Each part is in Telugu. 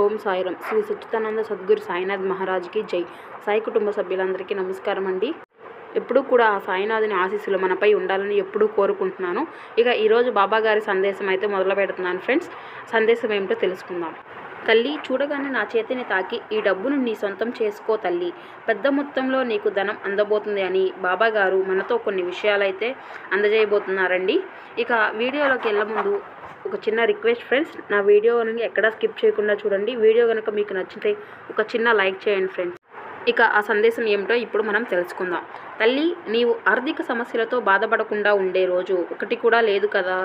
ఓం సాయిరం శ్రీ సచ్చిదానంద సద్గురు సాయినాథ్ మహారాజ్కి జై. సాయి కుటుంబ సభ్యులందరికీ నమస్కారం అండి. ఎప్పుడూ కూడా ఆ సాయినాథుని ఆశీస్సులు మనపై ఉండాలని ఎప్పుడూ కోరుకుంటున్నాను. ఇక ఈరోజు బాబా గారి సందేశం అయితే మొదలు పెడుతున్నాను ఫ్రెండ్స్. సందేశం ఏమిటో తెలుసుకుందాం. తల్లి చూడగానే నా చేతిని తాకి ఈ డబ్బును నీ సొంతం చేసుకో తల్లి. పెద్ద మొత్తంలో నీకు ధనం అందబోతుంది అని బాబాగారు మనతో కొన్ని విషయాలైతే అందజేయబోతున్నారండి. ఇక వీడియోలోకి వెళ్ళముందు ఒక చిన్న రిక్వెస్ట్ ఫ్రెండ్స్ నా వీడియో వీడియోని ఎక్కడా స్కిప్ చేయకుండా చూడండి. వీడియో కనుక మీకు నచ్చితే ఒక చిన్న లైక్ చేయండి ఫ్రెండ్స్. ఇక ఆ సందేశం ఏమిటో ఇప్పుడు మనం తెలుసుకుందాం. తల్లి నీవు ఆర్థిక సమస్యలతో బాధపడకుండా ఉండే రోజు ఒకటి కూడా లేదు కదా?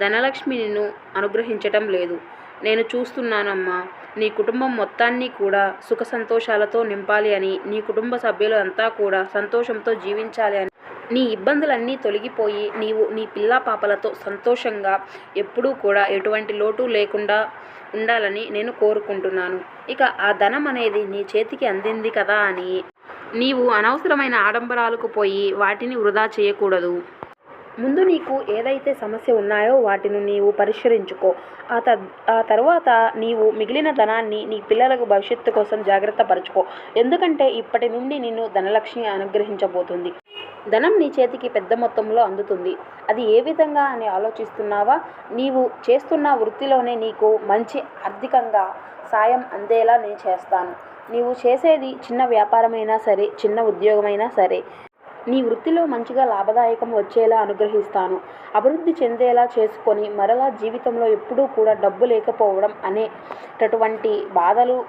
ధనలక్ష్మి నిన్ను అనుగ్రహించటం లేదు. నేను చూస్తున్నానమ్మా నీ కుటుంబం మొత్తాన్ని కూడా సుఖ సంతోషాలతో నింపాలి అని నీ కుటుంబ సభ్యులు అంతా కూడా సంతోషంతో జీవించాలి అని నీ ఇబ్బందులన్నీ తొలగిపోయి నీవు నీ పిల్లా పాపలతో సంతోషంగా ఎప్పుడూ కూడా ఎటువంటి లోటు లేకుండా ఉండాలని నేను కోరుకుంటున్నాను. ఇక ఆ ధనం అనేది నీ చేతికి అందింది కదా అని నీవు అనవసరమైన ఆడంబరాలకు పోయి వాటిని వృధా చేయకూడదు. ముందు నీకు ఏదైతే సమస్య ఉన్నాయో వాటిని నీవు పరిష్కరించుకో. ఆ త ఆ తర్వాత నీవు మిగిలిన ధనాన్ని నీ పిల్లలకు భవిష్యత్తు కోసం జాగ్రత్త పరచుకో. ఎందుకంటే ఇప్పటి నుండి నిన్ను ధనలక్ష్మి అనుగ్రహించబోతుంది. ధనం నీ చేతికి పెద్ద మొత్తంలో అందుతుంది. అది ఏ విధంగా అని ఆలోచిస్తున్నావా? నీవు చేస్తున్న వృత్తిలోనే నీకు మంచి ఆర్థికంగా సాయం అందేలా నేను చేస్తాను. నీవు చేసేది చిన్న వ్యాపారమైనా సరే చిన్న ఉద్యోగమైనా సరే నీ వృత్తిలో మంచిగా లాభదాయకం వచ్చేలా అనుగ్రహిస్తాను. అభివృద్ధి చెందేలా చేసుకొని మరలా జీవితంలో ఎప్పుడూ కూడా డబ్బు లేకపోవడం అనేటటువంటి బాధలు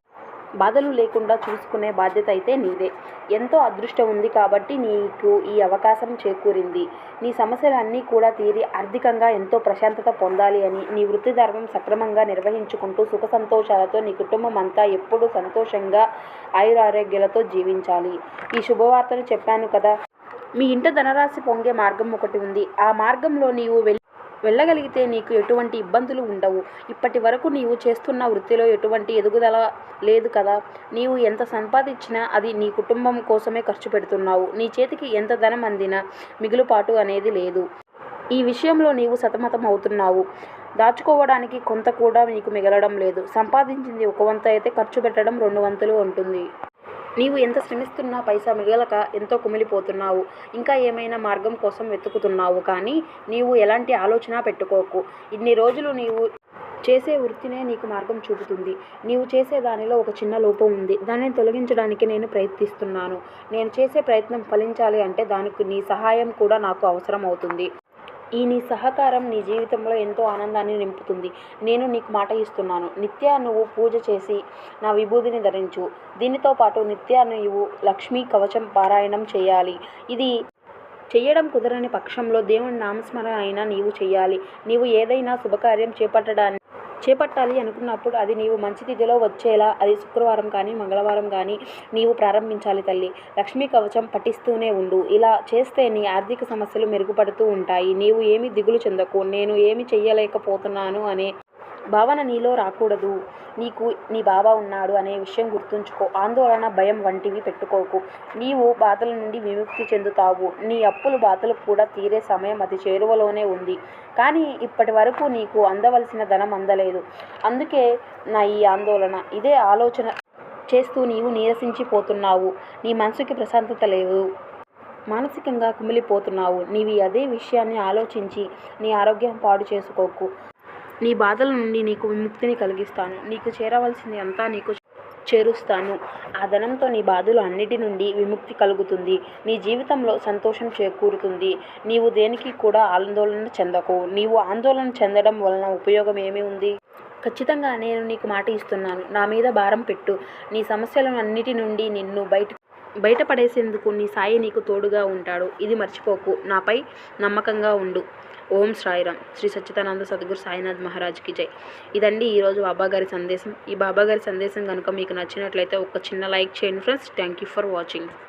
బాధలు లేకుండా చూసుకునే బాధ్యత అయితే నీదే. ఎంతో అదృష్టం ఉంది కాబట్టి నీకు ఈ అవకాశం చేకూరింది. నీ సమస్యలన్నీ కూడా తీరి ఆర్థికంగా ఎంతో ప్రశాంతత పొందాలి అని నీ వృత్తి ధర్మం సక్రమంగా నిర్వహించుకుంటూ సుఖ సంతోషాలతో నీ కుటుంబం అంతా ఎప్పుడూ సంతోషంగా ఆయురారోగ్యాలతో జీవించాలి. ఈ శుభవార్తను చెప్పాను కదా. మీ ఇంట ధనరాశి పొంగే మార్గం ఒకటి ఉంది. ఆ మార్గంలో నీవు వెళ్ళి వెళ్ళగలిగితే నీకు ఎటువంటి ఇబ్బందులు ఉండవు. ఇప్పటి వరకు నీవు చేస్తున్న వృత్తిలో ఎటువంటి ఎదుగుదల లేదు కదా. నీవు ఎంత సంపాదించినా అది నీ కుటుంబం కోసమే ఖర్చు పెడుతున్నావు. నీ చేతికి ఎంత ధనం అందినా మిగులుపాటు అనేది లేదు. ఈ విషయంలో నీవు సతమతం అవుతున్నావు. దాచుకోవడానికి కొంత కూడా నీకు మిగలడం లేదు. సంపాదించింది ఒక వంత అయితే ఖర్చు పెట్టడం రెండు వంతులు ఉంటుంది. నీవు ఎంత శ్రమిస్తున్నా పైసా మిగలక ఎంతో కుమిలిపోతున్నావు. ఇంకా ఏమైనా మార్గం కోసం వెతుకుతున్నావు కానీ నీవు ఎలాంటి ఆలోచన పెట్టుకోకు. ఇన్ని రోజులు నీవు చేసే వృత్తినే నీకు మార్గం చూపుతుంది. నీవు చేసే దానిలో ఒక చిన్న లోపం ఉంది. దానిని తొలగించడానికి నేను ప్రయత్నిస్తున్నాను. నేను చేసే ప్రయత్నం ఫలించాలి అంటే దానికి నీ సహాయం కూడా నాకు అవసరం అవుతుంది ఈ నీ సహకారం నీ జీవితంలో ఎంతో ఆనందాన్ని నింపుతుంది. నేను నీకు మాట ఇస్తున్నాను. నిత్య నువ్వు పూజ చేసి నా విభూతిని ధరించు. దీనితో పాటు నిత్య నువ్వు లక్ష్మీ కవచం పారాయణం చేయాలి. ఇది చేయడం కుదరని పక్షంలో దేవుని నామస్మరణ అయినా నీవు చేయాలి. నీవు ఏదైనా శుభకార్యం చేపట్టడాన్ని చేపట్టాలి అనుకున్నప్పుడు అది నీవు మంచి తిథిలో వచ్చేలా అది శుక్రవారం కానీ మంగళవారం కానీ నీవు ప్రారంభించాలి తల్లి. లక్ష్మీ కవచం పఠిస్తూనే ఉండు. ఇలా చేస్తే నీ ఆర్థిక సమస్యలు మెరుగుపడుతూ ఉంటాయి. నీవు ఏమి దిగులు చెందకు నేను ఏమి చెయ్యలేకపోతున్నాను అనే భావన నీలో రాకూడదు. నీకు నీ బాబా ఉన్నాడు అనే విషయం గుర్తుంచుకో. ఆందోళన భయం వంటివి పెట్టుకోకు. నీవు బాధల నుండి విముక్తి చెందుతావు. నీ అప్పులు బాధలు కూడా తీరే సమయం అతి చేరువలోనే ఉంది. కానీ ఇప్పటి వరకు నీకు అందవలసిన ధనం అందలేదు. అందుకే నా ఈ ఆందోళన. ఇదే ఆలోచన చేస్తూ నీవు నీరసించిపోతున్నావు. నీ మనసుకి ప్రశాంతత లేదు. మానసికంగా కుమిలిపోతున్నావు. నీవి అదే విషయాన్ని ఆలోచించి నీ ఆరోగ్యం పాడు చేసుకోకు. నీ బాధల నుండి నీకు విముక్తిని కలిగిస్తాను. నీకు చేరవలసింది అంతా నీకు చేరుస్తాను. ఆ ధనంతో నీ బాధలు అన్నిటి నుండి విముక్తి కలుగుతుంది. నీ జీవితంలో సంతోషం చేకూరుతుంది. నీవు దేనికి కూడా ఆందోళన చెందకు. నీవు ఆందోళన చెందడం వలన ఉపయోగం ఏమి ఉంది? ఖచ్చితంగా నేను నీకు మాట ఇస్తున్నాను. నా మీద భారం పెట్టు. నీ సమస్యలను అన్నిటి నుండి నిన్ను బయట బయటపడేసేందుకు నీ సాయి నీకు తోడుగా ఉంటాడు. ఇది మర్చిపోకు. నాపై నమ్మకంగా ఉండు. ఓం సాయిరామ్. శ్రీ సచ్చిదానంద సద్గురు సాయినాథ్ మహారాజ్కి జై. ఇదండి ఈరోజు బాబాగారి సందేశం. ఈ బాబాగారి సందేశం కనుక మీకు నచ్చినట్లయితే ఒక చిన్న లైక్ చేయండి friends. Thank you for watching.